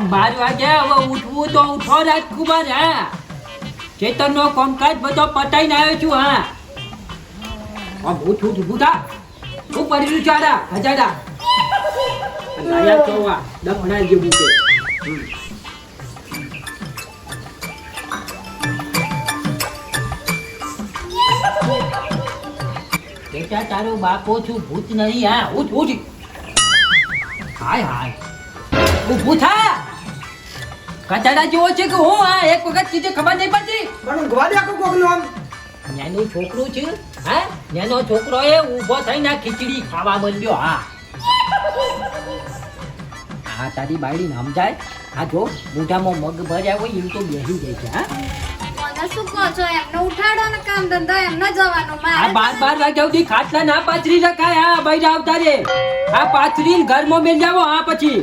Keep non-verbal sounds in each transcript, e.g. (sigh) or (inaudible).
બાર વાગે હવે ઉઠવું તો ઉઠો રાજકુમાર, હા. ચેતનનો કામકાજ બધો પતાઈને આવ્યો છું, હા. આમ ઉઠ ઊભું થા શું પડ્યું ચાડા હજાડા આ જેવું છે. બેટા, તારો બાપો છું ભૂત નહીં, હા. ઉઠ ઉઠ. હાય હાય. ઊભું થા. કચાડા જેવો છે કે હું આ એક વખત કીધે ખબર નહીં પડતી? પણ ઊંઘવા દે આખું કોકનું આમ? નાનું છોકરું છે હા? નાનો છોકરો એ ઊભો થઈને ખીચડી ખાવા માંડ્યો હા. હા તારી બાયડી નામ જાય આ જો મોઢામાં મગ ભર્યા હોય એમ તો બેસી જાય છે હા. શું કહો છો? એમને ઉઠાડો ને કામ ધંધો એમને જવાનું મારે બાર બાર વાગ્યા સુધી ખાટલા ના પાથરી રખાય હા ભાઈ આવતા રે. આ પાથરી ઘરમાં મેલ જાવો હા પછી.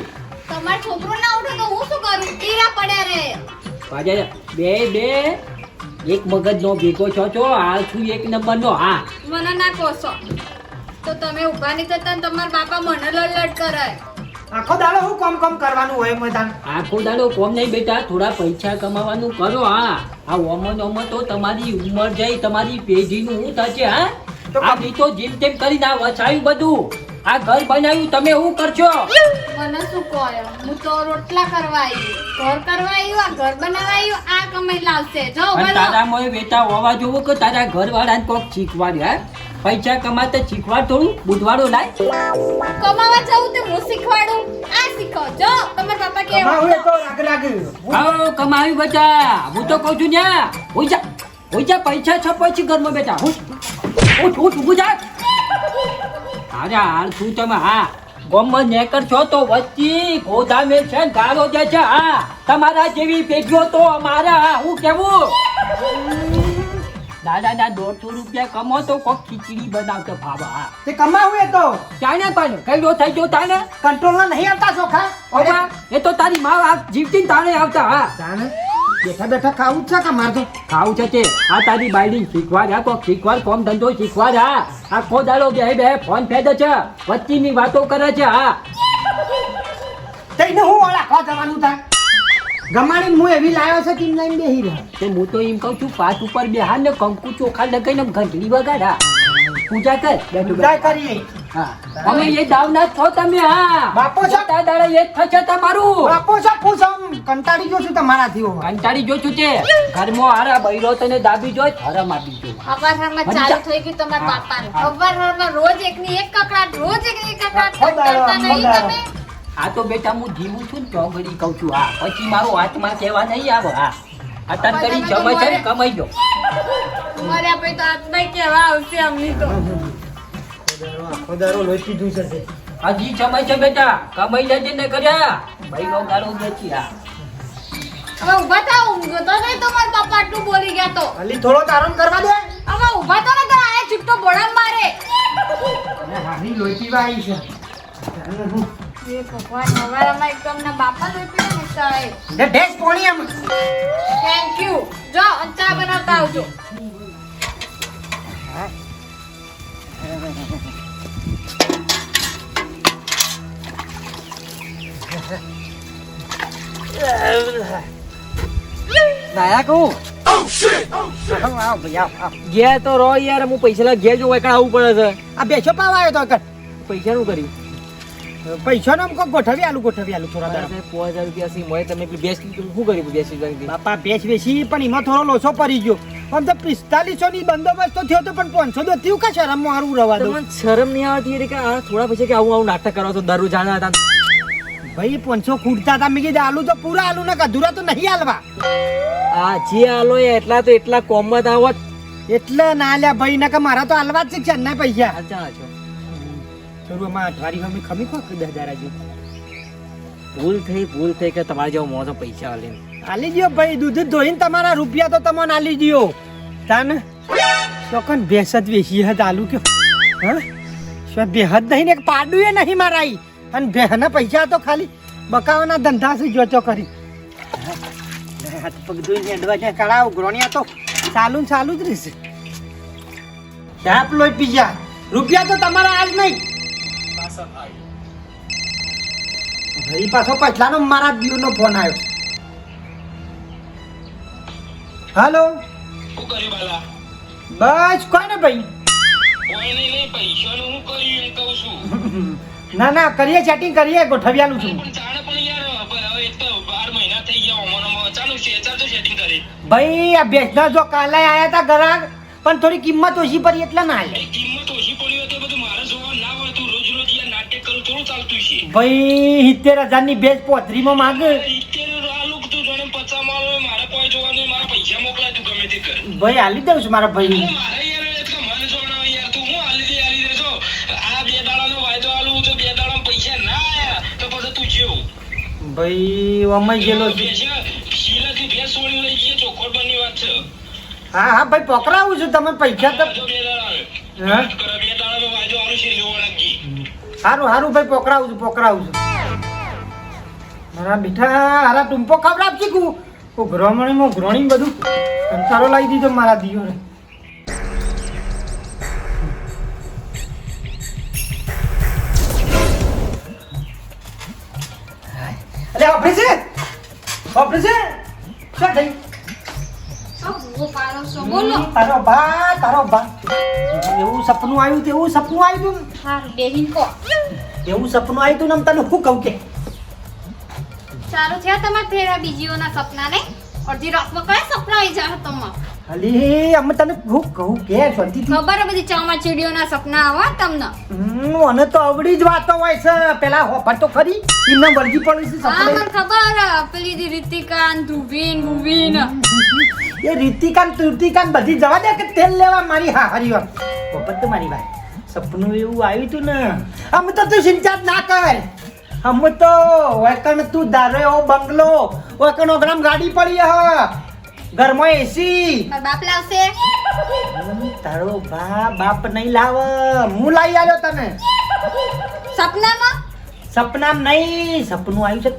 તમારો છોકરો ના ઉઠે તો હું શું કરું? ટીરા પડ્યા રે પાછળ બે બે. એક મગજ નો ભેગો છો છો. હાલ છું એક નંબર નો હા. મને ના કોસો. તો તમે ઊભા નહીં થતા ને તમારા બાપા મને લડ કરાય આખો દાડો હું કોમ કોમ કરવાનું હોય મેદાન આખો દાડો કોમ નહીં બેટા. થોડા પૈસા કમાવાનું કરો હા. આ ઓમન ઓમન તો તમારી ઉંમર જઈ તમારી પેઢીનું હું થશે હા. તો આ બી તો જેમ તેમ કરીને આ વસાયું બધું. આ ઘર બનાવ્યું તમે શું કરશો? મને શું કહો? હું તો રોટલા કરવા આવી. ઘર કરવા આવ્યું આ ઘર બનાવવા આવ્યું આ કમાઈ લાવશે. જો તારામાં એ બેટા હોવા જોવો કે તારા ઘરવાળાને કોક શીખવાડ હા? પૈસા કમાતા શીખવાડ થોડું બુધવાડો લાય. કમાવા જાઉં તે હું શીખવાડું. આ શીખો. જો તમાર પાપા કે કમાવું તો રાગ રાગ આવો કમાવી બચા. હું તો કહું છું ને હોય જા હોય જા પૈસા છપાય છે ઘરમાં બેટા ઉઠ ઉઠ ઉભું જા. અરે હાલ શું તમે હા. ગોમમાં નેકર છો તો વચ્ચી ગોધામે છે ગાળો દે છે હા. તમારા જેવી પેઢીઓ તો અમારા હું કેવું? દાદા ના દોઢસો રૂપિયા કમો તો કોક ખીચડી બનાવતો ભાવા હા. તે કમાવું એ તો. ચાને પણ કઈ થઈ ગયો તાને કંટ્રોલ નહીં આવતા ચોખા? એ તો તારી માં જીવતી ને તાણે આવતા હા. જાણે. બેઠા બેઠા ખાવું છે કે મારે તો? ખાવું છે તે આ તારી બાઈડી શીખવા જા તો શીખવા કોમ ધંધો શીખવાડ હા આખો દાડો બે બે ફોન ફેદે છે વચ્ચીની વાતો કરે છે હા. તઈને હું વાળા ખા જવાનું થાય ગમાડીને હું એવી લાવ્યો છે ટીમ લાઈન બેહી રહ્યો તે હું તો એમ કહું છું પાટ ઉપર બેહાર ને કંકુ ચોખા લગાઈને ઘંટડી વગાડા. પૂજા કર પૂજા કરી કરીએ. અમે એ દાવના જ છો તમે હા. બાપો છે. તા દાડે એ થશે તમારું. બાપો છો પૂછ કંટાળી ગયો છું તમારાથી હું કંટાળી જો છું તે. ઘરમાં હારા બૈરો તને દાબી જોઈ હરમ આપી જો અવાર હરમાં ચાલુ થઈ ગયું તમારા બાપાનું. અવાર હરમાં રોજ એકની એક કકડાટ રોજ એકની એક કકડાટ કરતા નહીં તમે. આ તો બેટા હું જીવું છું ને તો ઘડી કહું છું હા. પછી મારો હાથમાં કહેવા નહીં આવે હા. અતન કરી જમાય છે ને કમાઈ જો મારે આપણે તો આત્મા કેવા આવશે અમની તો. આખો દારો લોહી પીધું છે તે. હજી સમય છે બેટા કમાઈ જજે ને કર્યા ભાઈનો ગાળો બેચી આ. હવે ઊભા થા ઊંઘો તો નહીં તમારા બાપા આટલું બોલી ગયા તો. અલી થોડો આરામ કરવા દે. હવે ઊભા તો ને આયા ચૂટતો બોડા મારે. અરે હારી લોહી પીવા આવી છે એ ભગવાન હવારામાં એકદમ ના બાપા લોહી પીને ને સાહેબ ઢેસ પોણી આમ. થેન્ક યુ જો ચા બનાવતા આવજો. નાયા આવ, આવ આવ, આવ. ઘેર તો રો યાર હું પૈસા ઘેર જોવા આવવું પડે આ બેસો પાવા આવ્યો તો પૈસા નું કર્યું? પૈસા નો કોક ગોઠવી આલુ ગોઠવી આલુ થોડા દાડા. પાંચ હજાર રૂપિયા સી મોય તમે પેલી શું કર્યું બેસ રૂપિયા બાપા ભેંસ વેચી પણ એમાં થોડો લોસો પડી ગયો. પણ તો પિસ્તાલીસો ની બંદોબસ્ત તો થયો તો પણ પાંચસો તો થયું કે શરમ મારું રવા દો? શરમ નહીં આવતી કે આ થોડા પછી કે આવું આવું નાટક કરો તો દરરોજ જાણા હતા. ભાઈ પાંચસો ખૂટતા હતા મેં કીધું આલુ તો પૂરા આલુ ને અધૂરા તો નહીં આલવા આ જે આલો એટલા તો એટલા કોમત આવત એટલે ના લ્યા ભાઈ નકા મારા તો આલવા જ છે ને પૈસા. શરૂઆતમાં તારી અમે ખમી ખો દસ હજાર હજુ ભૂલ થઈ ભૂલ થઈ કે તમારે જેવો મોજો પૈસા આલી આલી દ્યો ભાઈ દૂધ ધોઈને તમારા રૂપિયા તો તમને આલી ગયો તાન ચોકન ભેંસ જ વેચી હત આલુ કે હા? શું બેહદ નહીં ને પાડું એ નહીં મારાઈ અને ભેહના પૈસા તો ખાલી બકાવાના ધંધા છે જોચો કરી હાથ પગ ધોઈને હેડવા જાય કળાવ ગ્રોણિયા તો ચાલુ ને ચાલુ જ રહેશે. ચાપ લોહી પીજા રૂપિયા તો તમારા આજ નહીં. ઘરી પાછો પછલાનો મારા દીવનો ફોન આવ્યો. હાલો શું કર્યું બાલા? બસ કોઈ ને ભાઈ? કોઈ નહીં નહીં પૈસાનું હું કર્યું એમ કહું છું. (laughs) ના ના કરીએ ચેટિંગ કરીએ ગોઠવ્યાનું છું. પણ જાણે પણ યાર હવે હવે એક તો બાર મહિના થઈ ગયા અમારામાં ચાલુ છે ચાલ તો સેટિંગ કરી. ભાઈ આ બેસના જો કાલે આયા તા ગ્રાહક પણ થોડી કિંમત ઓછી પડી એટલે ના આવ્યા એ કિંમત ઓછી પડી હોય તો બધું મારે જોવા ના હોય તું રોજ રોજ યાર નાટક કરું થોડું ચાલતું છે. ભાઈ સિત્તેર માંગ. તું પચાસ માલ હોય મારે જોવાનું મારા પૈસા મોકલાય તું ગમે તે કર. ભાઈ હાલી દઉં છું મારા ભાઈ હું યાર એટલે મને જોવાનું યાર તું હું હાલી દે હાલી દે છો આ બે દાડાનો વાયદો આલું તો બે દાડામાં પૈસા ના આયા તો પછી તું જેવું. ભાઈ અમાઈ ગયેલો છે શીલાથી ભેંસ છોડી લઈ જઈએ ચોખોટ બની વાત છે. હા હા ભાઈ પકડાવું છું તમે પૈસા તો બે દાડા બે દાડાનો વાયદો આલું છે લેવો રાખી સારું સારું ભાઈ પકડાવું છું પકડાવું છું. મારા બેઠા હારા ટૂંપો ખવડાવજી ગ્રહમણી મો ગ્રહણી બધું. કંટાળો લાવી દીધો મારા દિયોને. અલે ઓફિસ? છે ઓફિસ છે શું થઈ તારો બા તારો બા એવું સપનું આવ્યું તેવું સપનું આવ્યું હાર બેહીન કો. એવું સપનું આવ્યું તું ને તને શું કહું કે? સારું છે તમાર ફેરા બીજીઓના સપના ને અડધી રાતમાં કયા સપના આવી જાય તમાર? અલી અમે તને શું કહું કે શાંતિથી ખબર હે બધી ચામાચીડીઓના સપના આવે તમને? મને તો અવળી જ વાતો હોય છે. પેલા હોફર તો ખરી એમને વળગી પડી છે હા મને ખબર. પેલી રીતિકા ભુવીન (laughs) એ રીતિકાન તૃતિકાન બધી જવા દે કે તેલ લેવા મારી હા હરી વાત પોપટ તો મારી વાત સપનું એવું આવ્યું તું ને. આમ તો તું સિંચાત ના કર. હમ તો વેકણ તું ધારે ઓ બંગલો. વૈકણ ઓગણામ ગાડી પડી હ. ઘરમાં એસી બાપ લાવશે? તારો બા બાપ નહીં લાવ. હું લાવી આવ્યો તને. સપનામાં? સપનામ નહીં. સપનું આવ્યું છે.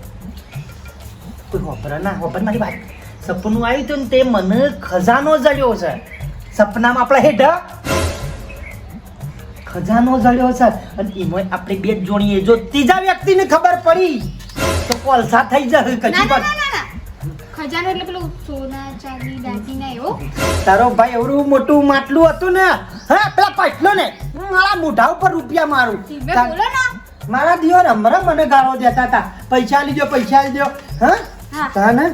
કોઈ હોપરા ના હોપર મારી વાત. સપનું આવ્યું હતું ને તે મને ખજાનો જળ્યો છે. સપનામાં આપણા હેઠ ખજાનો જળ્યો છે. અને એમાં આપણે બે જોણીએ જો ત્રીજા વ્યક્તિને ખબર પડી તો કોલસા થઈ જશે કચી પર ના ના ના ખજાનો એટલે પેલું સોના ચાંદી દાગીના એવો? તારો ભાઈ એવડું મોટું માટલું હતું ને હા પેલા પટલો ને મારા મોઢા ઉપર રૂપિયા મારું. બોલો ને. મારા દિયો મને ગાળો દેતા હતા. પૈસા લીધો પૈસા લીધો હા? હા. ને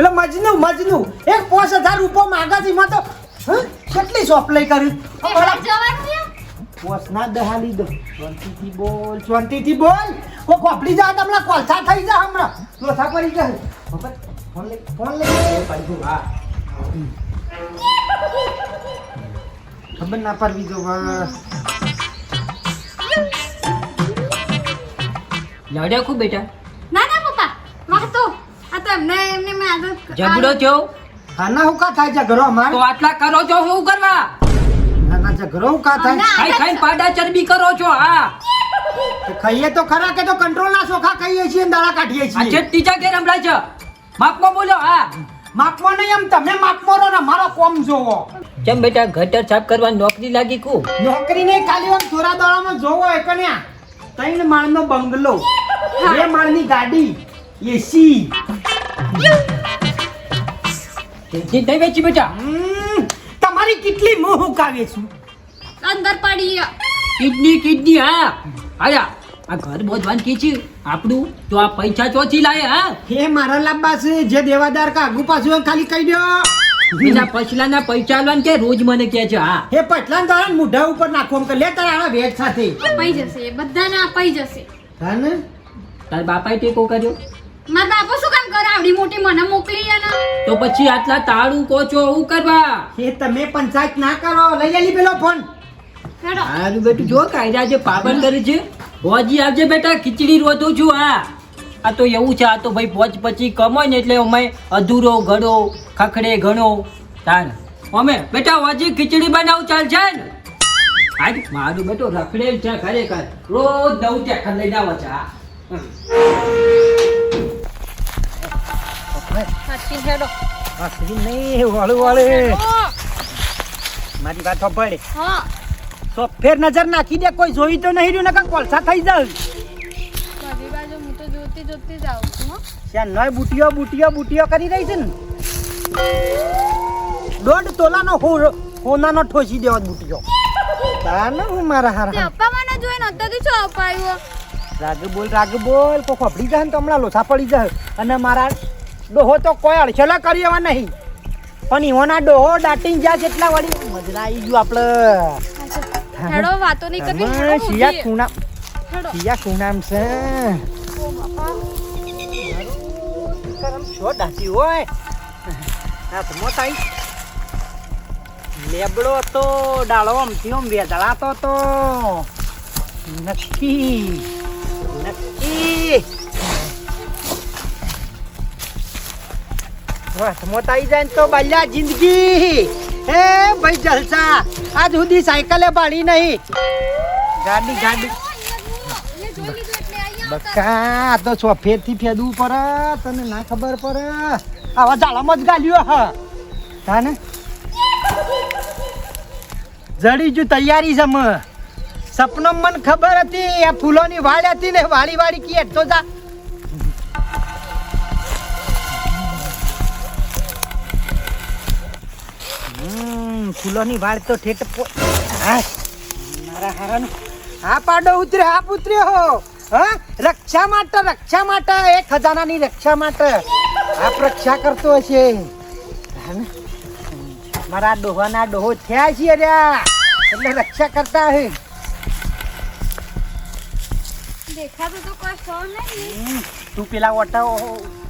પેલો મજનુ મજનુ. એક પાંચ હજાર રૂપિયા માગા છે તો હા? કેટલી સોપલાઈ કરી? એ બહાર જવાનું છે? પોસ ના દહા લીધો શાંતિથી બોલ શાંતિથી બોલ. કો કોપડી જા તમને કોલસા થઈ જા હમણાં. લોથા પડી જાય ફોન લઈ ફોન લઈ. એ હા. ખબર ના પડવી જો હા. લડ્યા ખૂબ બેટા? આ તો એમને એમને ઝઘડો થયો? આના હું કા થાય ઝઘડો અમાર? તો આટલા કરો છો શું કરવા? આના ઝઘડો હું કા થાય? ખાઈ ખાઈ પાડા ચરબી કરો છો હા. તો ખાઈએ તો ખરા કે તો કંટ્રોલ ના સોખા ખાઈએ છીએ ને દાડા કાઢીએ છીએ? છે ટીચા કે રમડા છે માપમાં બોલો હા. માપમાં નહીં એમ તમે માપમાં રો ને મારો કોમ જોવો. કેમ બેટા ગટર સાફ કરવા નોકરી લાગી કુ? નોકરી નહીં ખાલી આમ થોડા દાડામાં જોવો એ કન્યા ત્રણ માળનો બંગલો બે માળની ગાડી એસી વેચી બેટા. તમારી કેટલી મોહ કાવે છું? અંદર પડી કિડની કિડની હા. આયા આ ઘર બોધવાન કી છે આપણું તો આ પૈસા ચોથી લાય હા. હે મારા લાંબા છે જે દેવાદાર કા આગુ પાછું ખાલી કહી દો. બીજા પછલાના પૈસા આલવાન કે રોજ મને કહે છે હા. હે પટલાન દાડા મુઢા ઉપર નાખો કે લે તારા આવા વેચ સાથે. અપાઈ જશે બધાને અપાઈ જશે. હા ને? તાર બાપાએ ટેકો કર્યો? મારા બાપુ શું કામ કરે? આવડી મોટી મને મોકલી અને. તો પછી આટલા તાળું કોચો હું કરવા? એ તમે પંચાયત ના કરો. લઈ આલી પેલો ફોન. હારું બેટું જો કાયદા જે પાબંદ કરે છે. હોજી આવજે બેટા ખીચડી રોધું છું હા. આ તો એવું છે આ તો ભાઈ પોચ પછી કમાય ને એટલે અમે અધૂરો ઘડો ખખડે ઘણો. તાર અમે બેટા હોજી ખીચડી બનાવું ચાલશે ને આજ મારું બેટો રખડેલ છે ખરેખર. રોજ નવ ત્યાં લઈને આવે છે હા. સાચી હેડો હસી નહીં વાળું વાળે મારી વાત પડે હા તો ફેર નજર નાખી દે કોઈ જોઈ તો નહીં રહ્યું ને કોલસા થઈ જાવ બધી બાજુ હું તો જોતી જોતી જાઉં છું ત્યાં નય બુટીઓ બુટીઓ બુટીઓ કરી રહી છે ને દોઢ તોલાનો હોનાનો ઠોસી દેવા બુટીઓ તાને હું મારા હારા અપાવાના જોઈને અત્યારથી છો અપાયો રાગ બોલ રાગ બોલ કો ખપડી જાય ને તો હમણાં લોસા પડી જાય અને મારા ડોહો તો કોઈ અડછેલા કરી એવા નહીં. પણ ઈવોના ડોહો દાટીને જ્યાં જેટલા વળી મજરા આવી ગયું આપણે હેડો વાતો નહીં કરવી. હેડો શિયા ઊભી. ખૂણા હેડો. શિયા ખૂણામ છે. કરમ છો દાટી હોય? હાથમાં તાઈ. લેબડો તો ડાળો આમથી આમ વેદળાતો તો નક્કી નક્કી. હાથમાં આવી જાય ને તો બાલ્યા જિંદગી. હે ભાઈ જલસા, આજ સુધી સાયકલે બાળી નહીં. ગાડી ગાડી. બકા તો ચોફેરથી ફેદવું પડે, તને ના ખબર પડે. આવા જાળામાં જ ગાલ્યો હ. તાને જડી જુ તૈયારી છે મ. સપનો મને ખબર હતી, આ ફૂલોની વાડ હતી ને, વાળી વાળી કી તો જા. ફૂલોની વાળ તો ઠેઠ મારા હારાનું. હા પાડો ઉતરે હા પુત્ર્યો હો. હા? રક્ષા માટે રક્ષા માટે એ ખજાનાની રક્ષા માટે. આપ રક્ષા કરતો હશે. મારા ડોહાના ડોહો થયા છે રહ્યા એટલે રક્ષા કરતા હે. દેખાતું તો કોઈ સૌ નહીં તું પેલા ઓટા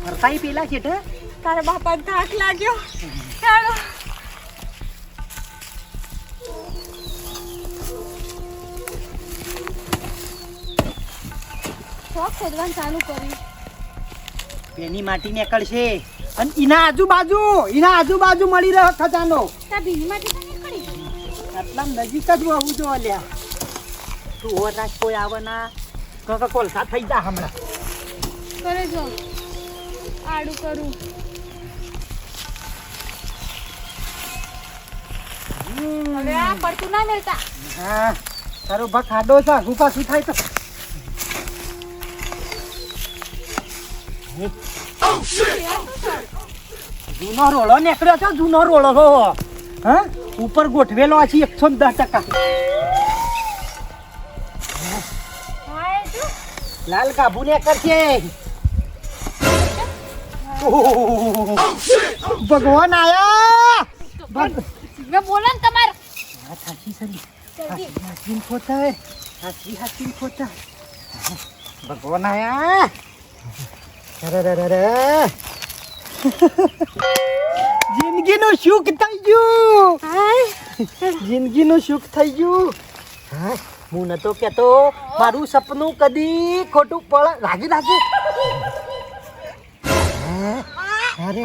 ફરતા પેલા છે તારા બાપા ધાક લાગ્યો. હેડો શોખ ખોદવાનું ચાલુ કર્યું. પેની માટી નીકળશે. અને એના આજુબાજુ એના આજુબાજુ મળી રહ્યો ખજાનો. ત્યાં ભીની માટી તો નીકળી આટલા નજીક જ હોવું જો અલ્યા. તું ઓર રાખ કોઈ આવે ના તો તો કોલસા થઈ જા હમણાં. કરે જો. આડું કરું. હવે આ પડતું ના મેળતા હા તારો ભા ખાડો છે હું પાછું થાય તો. જૂનો રોળો નીકળ્યો છે જૂનો રોળો હો. હા? ઉપર ગોઠવેલો છે એકસો ને દસ ટકા. હા લાલ કાબુ ને કરશે ભગવાન આયા! મેં બોલો ને તમારે. આ થાકી સરી. જલ્દી હાથીન પોતા હાથી હાથીન ભગવાન આયા! અરે રે રે રે (laughs) જિંદગીનું સુખ થઈ ગયું. જિંદગીનું સુખ થઈ ગયું. હા હું નતો કેતો મારું સપનું કદી ખોટું પડ લાગી લાગે અરે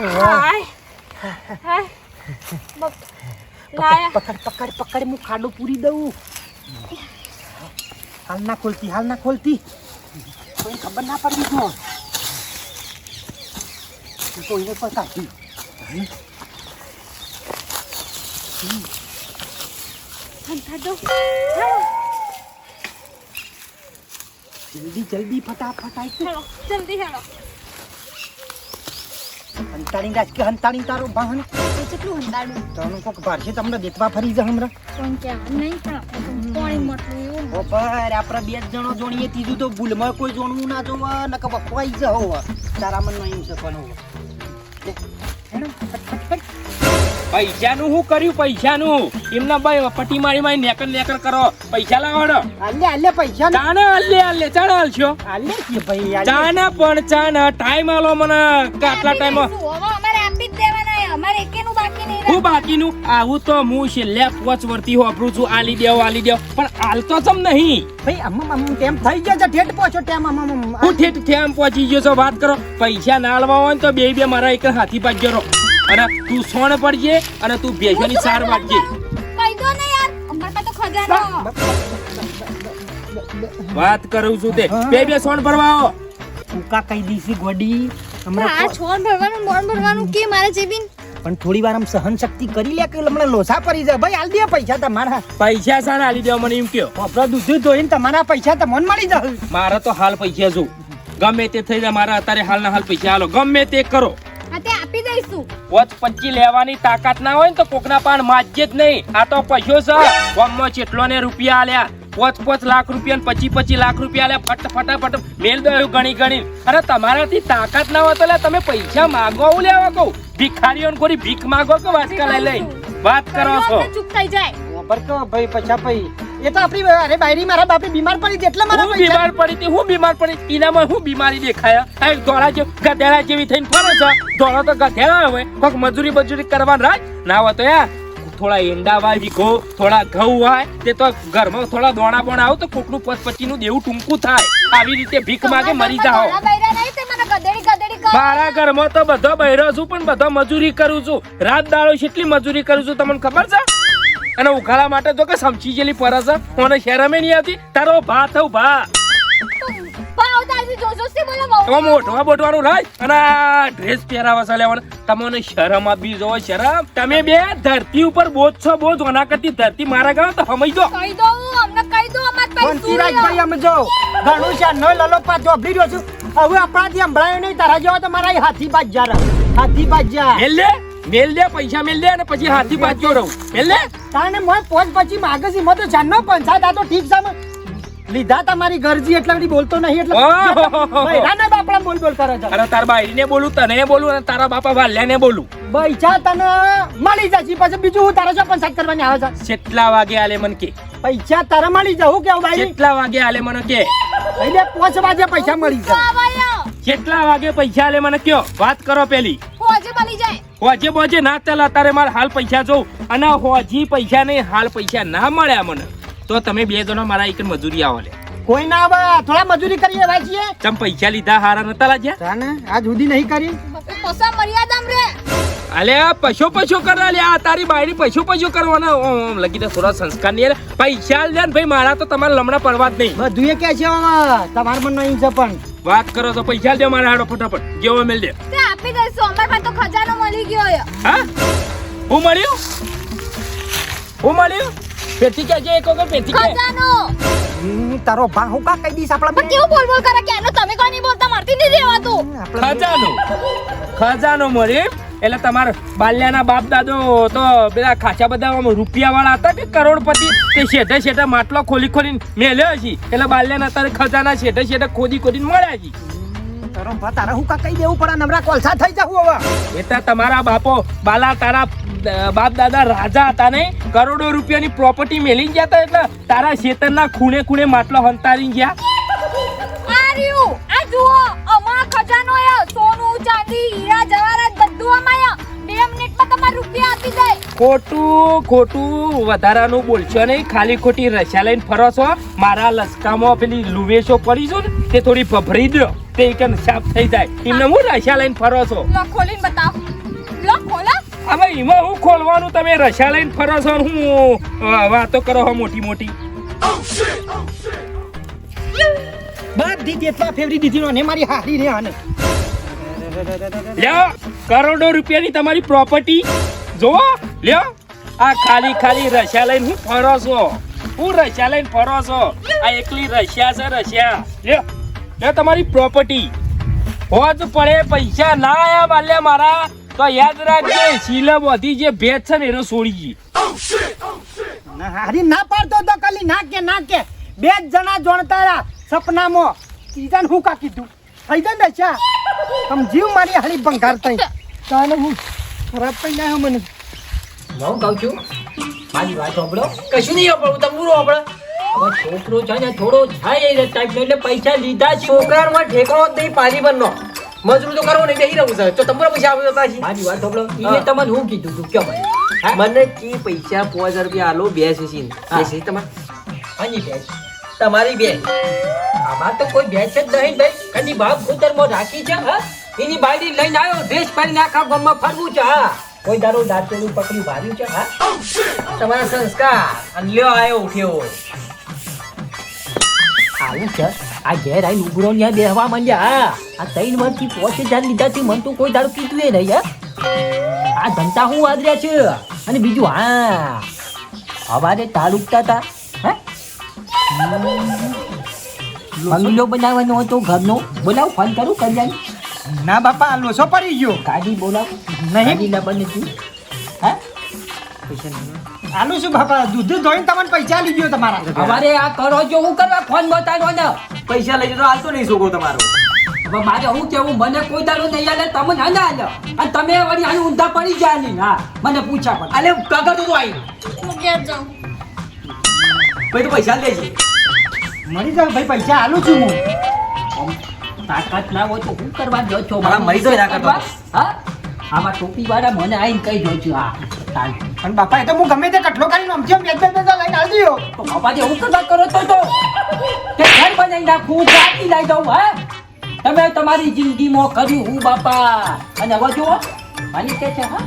પકડ પકડ પકડ હું ખાડો પૂરી દઉં. હાલ ના ખોલતી હાલ ના ખોલતી. કોઈ ખબર ના પડવી જો કોઈને હંથા દો જલ્દી જલ્દી ફટાફટ આવી જલ્દી હેડો હંતાણી રાજ કે હંતાણી તારો વાહન કેટલું હંડાડું તને કોક ભારશે તમને દેખવા ફરી જા હમણાં પણ કે નહીં પણ પાણી મટલું એવું આપણે બે જણો જોણીએ તીધું તો ભૂલમાં કોઈ જોણવું ના જોવા નકર જ જાવ તારા મનમાં એમ છે પણ ફટ પૈસાનું શું કર્યું? પૈસાનું. એમના ભાઈ પટી મારી મારી નેકર નેકર કરો. પૈસા લાવડો આલે આલે પૈસા ને ચાને અલ્લે અલ્લે ચાને આલશો આલે ભાઈ ચાને પણ ચાને. ટાઈમ આલો મને. આટલા ટાઈમ આપી જ દેવાના અમારે એકેનું બાકી નહીં હું બાકીનું? આવું તો હું છેલ્લે પોચ વર્તી વાપરું છું. આલી દેવ આલી દેવ. પણ આલતો તમ નહીં. ભાઈ આમ આમ ટેમ થઈ ગયો છે? ઠેઠ પહોંચો ટેમ આમ. હું ઠેઠ ઠેમ પહોંચી ગયો છો વાત કરો. પૈસા ના આલવા હોય તો બે બે મારા એક હાથી પાજ્યો રો અને તું સોણ પડજે અને તું ભેજોની સાર વાટજે. કઈ ને યાર? અમાર પાસે તો ખજાનો વાત કરું છું તે. બે બે સોણ ભરવા આવો. કઈ દીસી દીધી ગોડી આ છોન છોડ ભરવાનું મોન ભરવાનું કે મારે જેબીન પણ થોડી વાર આમ સહન શક્તિ કરી લે કે હમણાં લોસા પડી જાય. ભાઈ હાલ દે પૈસા તમારા. પૈસા સારા આલી દેવા મને એમ કયો. આપણો દૂધ ધોઈને તમારા પૈસા તમને મળી જાય. મારા તો હાલ પૈસા જો. ગમે તે થઈ જાય મારા અત્યારે હાલના હાલ પૈસા હાલો ગમે તે કરો. હા તે આપી દઈશું. વચ પંચી લેવાની તાકાત ના હોય ને તો કોકના પાન માજે જ નહીં. આ તો પૈસો છે. ગામમાં ચેટલો ને રૂપિયા આલ્યા. પોચ પોચ લાખ રૂપિયા ને પચી પચી લાખ રૂપિયા લે ફટ ફટાફટ મેલ દો એવું ગણી ગણી. અરે તમારાથી તાકાત ના હોય તો લે તમે પૈસા માગો હું લેવા કહું? ભિખારીઓને કોઈ ભીખ માગો કે વાંચકા લઈ લઈ? વાત કરો છો. ચૂપ થઈ જાય. પર ભાઈ પછા ભાઈ એ તો આપણી અરે બાયરી મારા બાપે બીમાર પડી હતી એટલે મારા બીમાર પડી હતી હું બીમાર પડી એનામાં હું બીમારી દેખાયા. એક ધોળા જે ગધેડા જેવી થઈને ફરે છે. તો ગધેડા હોય. કોઈક મજૂરી મજૂરી કરવાનું રાજ? ના હોય તો યાર થોડા એંડા વાય વીઘો થોડા ઘઉં વાય તે તો ઘરમાં થોડા દોણા બોણા આવો તો કોકનું પચનું દેવું ટૂંકું થાય. આવી રીતે ભીખ માગે મરી જાઓ. મારા ઘરમાં તો બધો બહેરો છું પણ બધો મજૂરી કરું છું. રાત દાડો કેટલી મજૂરી કરું છું તમને ખબર છે? અને ઉઘાડા માટે તો કે સમજી જેલી પરસ મને શરમે નહીં આવતી. તારો ભા થઉ ભા. ભાવ તારી જોજોશથી બોલો બહુ. એમાં મોઢવા બોટવાનું રાજ અને ડ્રેસ પહેરાવા છે લેવાનો. તમને શરમ આપી જો શરમ. તમે બે ધરતી ઉપર બોજ છો બોજ ઓના કરતી ધરતી મારા ગયો તો સમજ દો. કહી દઉં અમને કહી દઉં અમાર પાસે વંશીરાજભાઈ અમે જો ઘણું છે નો લલોપા જોબલી રહ્યો છું. હવે આપણાથી સંભળાયું નહીં તારા જેવા તો મારા હાથી બાજ જા હાથી બાજ જા મેલ મેલ દે પૈસા મેલ દે અને પછી હાથી બાજ્યો રહું. મેલ દે તાને મોય પોચ પછી માગસી મો તો જાનનો પંચાયત આ તો ઠીક છે લીધા તમારી ગરજી એટલા બધી બોલતો નહીં એટલે. બૈરાના બાપડા બોલ બોલ કરે છે. અરે તારા બાઈને બોલું તને બોલું અને તારા બાપા વાલ્યાને બોલું. પૈસા તને મળી જશે. પછી બીજું હું તારા શું સાત કરવાની આવે છે? કેટલા વાગે આલે મને કે. પૈસા તારા મળી જવું કેવું ભાઈ? કેટલા વાગે આલે મને કે. એટલે પોચ વાગે પૈસા મળી જાય. કેટલા વાગે પૈસા આલે મને કયો? વાત કરો પેલી. હોજે મળી જાય. હોજે બોજે ના ચાલ તારે મારે હાલ પૈસા જોઉં. અને હોજી પૈસા નહીં હાલ પૈસા ના મળ્યા મને. તો તમે બે જણો મારા એક મજૂરી આવો લે. કોઈ ના આવે થોડા મજૂરી કરીએ ભાઈ છીએ. તમે પૈસા લીધા હારા નતા લાગ્યા? તાને આ જુદી નહીં કરી. પૈસા મર્યાદામ રે. અલે પશુ પશુ કરવા લે આ તારી બાયડી પશુ પશુ કરવાના. ઓમ ઓમ લગી તો થોડા સંસ્કાર નહીં અરે પૈસા લે ને ભાઈ મારા તો તમારે લમણા પડવા જ નહીં. બધું એ કે છે તમાર મન નહીં છે પણ. વાત કરો તો પૈસા દે મારા હાડો ફટાફટ. ગયો મેલ દે. તે આપી દેસો અમાર પાસે તો ખજાનો મળી ગયો હા? હું મળ્યું? હું મળ્યું? પેથી કે એક વખત પેથી કે ખજાનો! હમ, તારો ભા હું કા કહી દઈશ આપણા પણ કેવું બોલ બોલ કરે કે એનો તમે કોઈ નહીં બોલતા મારતી નહીં રહેવાતું ખજાનો. ખજાનો મળી એટલે તમાર બાલ્યાના બાપ દાદો તો પેલા ખાસા બધા રૂપિયા વાળા હતા કે કરોડપતિ? તે શેઠે શેઠે માટલો ખોલી ખોલીને મેલ્યો છે એટલે બાલ્યાના અત્યારે ખજાના શેઠે શેઠે ખોદી ખોદીને મળ્યા છે. તારો ભા તારે હું કા કહી દેવું? પડે નમરા કોલસા થઈ જાવ હવે. એટલે તમારા બાપો બાલા તારા બાપ દાદા રાજા હતા ને કરોડો રૂપિયાની પ્રોપર્ટી મેલી ગયા હતા એટલે તારા શેતરના ખૂણે ખૂણે માટલો હંતારી ગયા. આ રહ્યું આ જુઓ અમાર ખજાનો છે સોનું ચાંદી હીરા જવાહરાત બધું અમાય બે મિનિટમાં તમારા રૂપિયા આપી દે. ખોટું ખોટું વધારાનું બોલશો નહીં ખાલી ખોટી રશિયા લઈને ફરો છો. મારા લસકામાં પેલી લુવેશો પડી છું ને તે થોડી ભભરી દો તે એક સાફ થઈ જાય. એમને હું રશિયા લઈને ફરો છો? ખોલીને બતાવ. હવે એમાં હું ખોલવાનું તમે રશિયા લઈને ફરો છો હું વાતો કરો છો મોટી મોટી. બધી જેટલા ફેવરી દીધી નો મારી હારી ને આને. લ્યો કરોડો રૂપિયાની તમારી પ્રોપર્ટી જોવો લ્યો આ ખાલી ખાલી રશિયા લઈને હું ફરો છો. હું રશિયા લઈને ફરો છો. આ એકલી રશિયા છે રશિયા. લ્યો લ્યો તમારી પ્રોપર્ટી હોજ પડે પૈસા ના આયા બાલ્યા મારા. તો યાદ રાખજે શીલા બધી જે ભેદ છે ને એનો છોડી ગઈ ના, હારી ના પાડતો તો કલી ના કે ના કે બે જ જણા જોણતા હતા સપનામાં. ત્રીજાને હું કા કીધું? થઈ જાય ને ચા તમ જીવ મારી હારી ભંગાર થઈ. તાને હું ખરાબ થઈ જાય મને? હું કહું છું મારી વાત સાંભળો. કશું નહીં સાંભળવું તમે બોલો સાંભળો? હવે છોકરો છે ને થોડો જાય એટલે પૈસા લીધા છે છોકરામાં ઠેકો જ નહીં પાલી બંધનો મજૂરી તો કરવો નહીં બેહી રહું છે તો તમારા પૈસા આવે પાછી. મારી વાત સાંભળો. એને તમને હું કીધું તું કેમ હા? મને કી પૈસા પાંચ હજાર રૂપિયા આલો બે સીસી હા. બે સીસી તમારે? આની બે તમારી બે. આમાં તો કોઈ બેસ જ નહીં ભાઈ. કદી બાપ ખુતરમાં રાખી છે હા? એની બાયડી લઈને આવ્યો દેશ ભરીને આખા ગામમાં ફરવું છે હા? કોઈ દારો દાંતેલું પકડ્યું ભાર્યું છે હા? તમારા સંસ્કાર. અને લ્યો આયો ઉઠ્યો. આવું છે? આ ઘેર આઈ ઉભરો ને ત્યાં બેહવા માંડ્યા હા. આ ત્રણ વર્ષથી પોચ હજાર લીધાથી મન તો કોઈ દારૂ કીધું એ નહીં આ ધંધા હું આદર્યા છે. અને બીજું હા. હવારે તાલુકતા હતા હે. બંગલો બનાવવાનો હતો ઘરનો. બોલાવ ફોન કરું કલ્યાણ ના બાપા લોસો પડી ગયો. ગાડી બોલાવ. નહીં. ગાડી ના બને આલું શું બાપા દૂધ ધોઈને તમને પૈસા લઈ ગયો તમારા. અમારે આ કરો છો હું કરવા ફોન બતાવો ને પૈસા લઈ જતો હાલતો નહીં છોકરો તમારો. હવે મારે હું કેવું મને કોઈ દાડો નહીં આલે તમે ના ના આલે. અને તમે વળી આની ઊંધા પડી જાય નહીં. હા મને પૂછ્યા પણ. અલે કાગળ તો તું આવી હું ઘેર જાઉં. ભાઈ તું પૈસા લેજે. મરી જાવ ભાઈ પૈસા આલું છું હું. તાકાત ના હોય તો હું કરવા જો છો. મારા મરી જાય ના કરતો. હા આમાં ટોપી વાળા મને આવીને કહી જોજો હા તાન. અને બાપા એ તો હું ગમે તે કટલો કરીને આમ બે બે બે લઈને આવી દયો તો બાપાજી હું કરવા કરો તો તો. તે ઘર બનાવી નાખું જાતી લઈ દઉં હા? તમે તમારી જિંદગીમાં કર્યું હું બાપા. અને હવે જુઓ માની કે છે, હા?